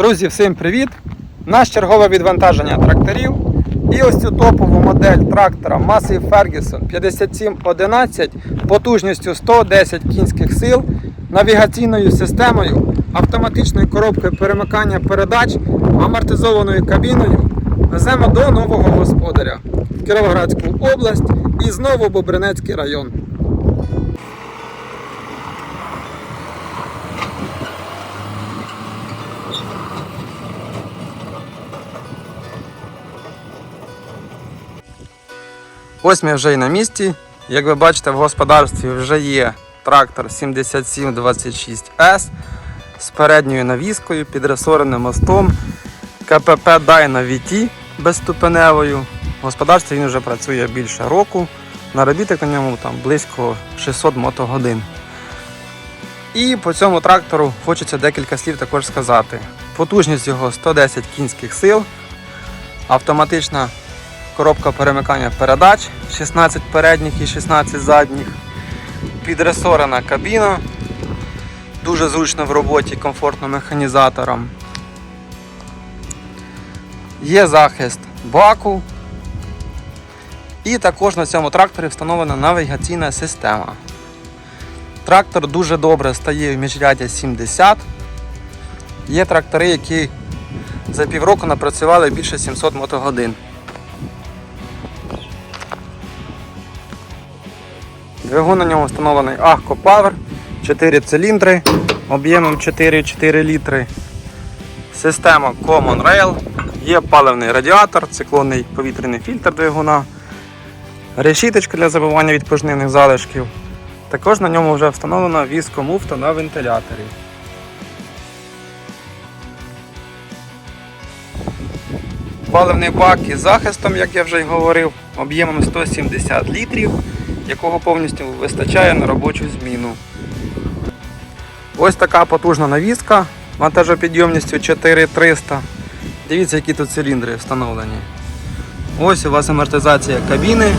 Друзі, всім привіт! Наш чергове відвантаження тракторів. І ось цю топову модель трактора Massey Ferguson 5711 потужністю 110 кінських сил, навігаційною системою, автоматичною коробкою перемикання передач, амортизованою кабіною веземо до нового господаря в Кіровоградську область і знову Бобринецький район. Ось ми вже і на місці. Як ви бачите, в господарстві вже є трактор 7726S з передньою навіскою, підресореним мостом, КПП Dyna VT безступеневою. В господарстві він вже працює більше року. Наробіток на ньому там близько 600 мотогодин. І по цьому трактору хочеться декілька слів також сказати. Потужність його 110 кінських сил, автоматична коробка перемикання передач, 16 передніх і 16 задніх, підресорена кабіна, дуже зручно в роботі, комфортно механізаторам. Є захист баку. І також на цьому тракторі встановлена навігаційна система. Трактор дуже добре стає в міжряддя 70. Є трактори, які за півроку напрацювали більше 700 мотогодин. Двигун на ньому встановлений Ahco Power, 4 циліндри об'ємом 4,4 літри. Система Common Rail, є паливний радіатор, циклонний повітряний фільтр двигуна, решіточка для забивання від залишків. Також на ньому вже встановлена віскомуфта на вентиляторі. Паливний бак із захистом, як я вже й говорив, об'ємом 170 літрів, якого повністю вистачає на робочу зміну. Ось така потужна навіска вантажопідйомністю 4300. Дивіться, які тут циліндри встановлені. Ось у вас амортизація кабіни,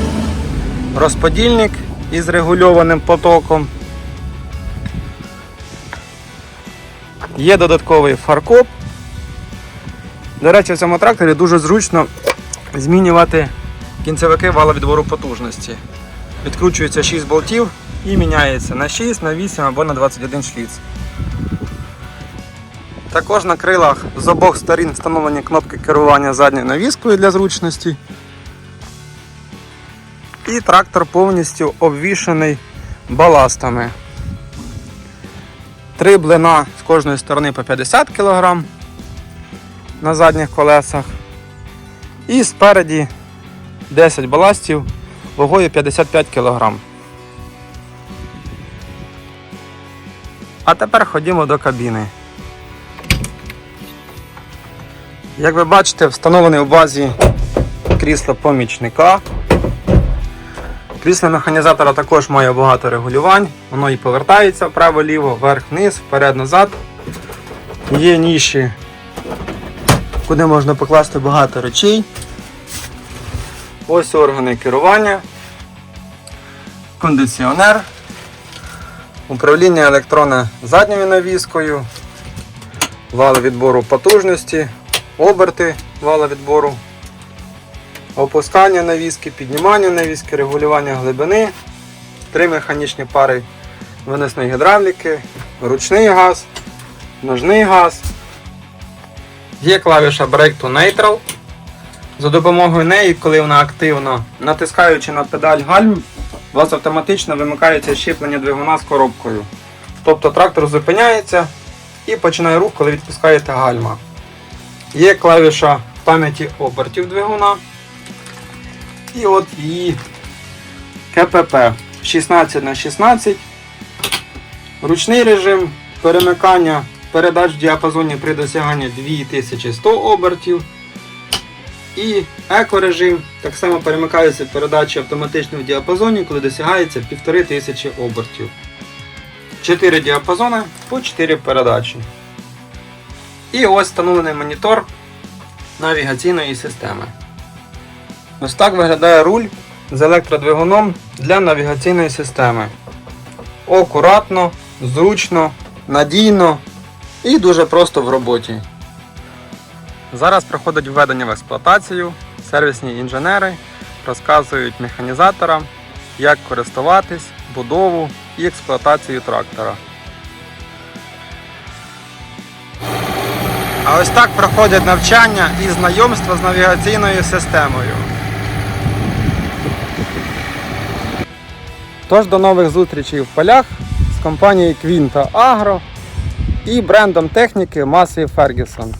розподільник із регульованим потоком. Є додатковий фаркоп. До речі, в цьому тракторі дуже зручно змінювати кінцевики вала відбору потужності. Відкручується 6 болтів і міняється на 6, на 8 або на 21 шліц. Також на крилах з обох сторін встановлені кнопки керування задньою навіскою для зручності. І трактор повністю обвішаний баластами. Три блина з кожної сторони по 50 кг на задніх колесах. І спереді 10 баластів вагою 55 кг. А тепер ходімо до кабіни. Як ви бачите, встановлений у базі крісло помічника. Крісло механізатора також має багато регулювань, воно і повертається вправо-ліво, вверх-вниз, вперед-назад. Є ніші, куди можна покласти багато речей. Ось органи керування, кондиціонер, управління електронне задньою навіскою, вал відбору потужності, оберти вала відбору, опускання навіски, піднімання навіски, регулювання глибини, три механічні пари винесної гідравліки, ручний газ, ножний газ. Є клавіша Brake to Neutral. За допомогою неї, коли вона активна, натискаючи на педаль гальм, у вас автоматично вимикається щеплення двигуна з коробкою. Тобто трактор зупиняється і починає рух, коли відпускаєте гальма. Є клавіша пам'яті обертів двигуна. І от її КПП 16 на 16 Ручний режим перемикання передач в діапазоні при досяганні 2100 обертів. І екорежим так само перемикаються передачі автоматично в діапазоні, коли досягається 1500 обертів. 4 діапазони по 4 передачі. І ось встановлений монітор навігаційної системи. Ось так виглядає руль з електродвигуном для навігаційної системи. Акуратно, зручно, надійно і дуже просто в роботі. Зараз проходить введення в експлуатацію. Сервісні інженери розказують механізаторам, як користуватись, будову і експлуатацію трактора. А ось так проходять навчання і знайомство з навігаційною системою. Тож до нових зустрічей в полях з компанією Quinta Agro і брендом техніки Massey Ferguson.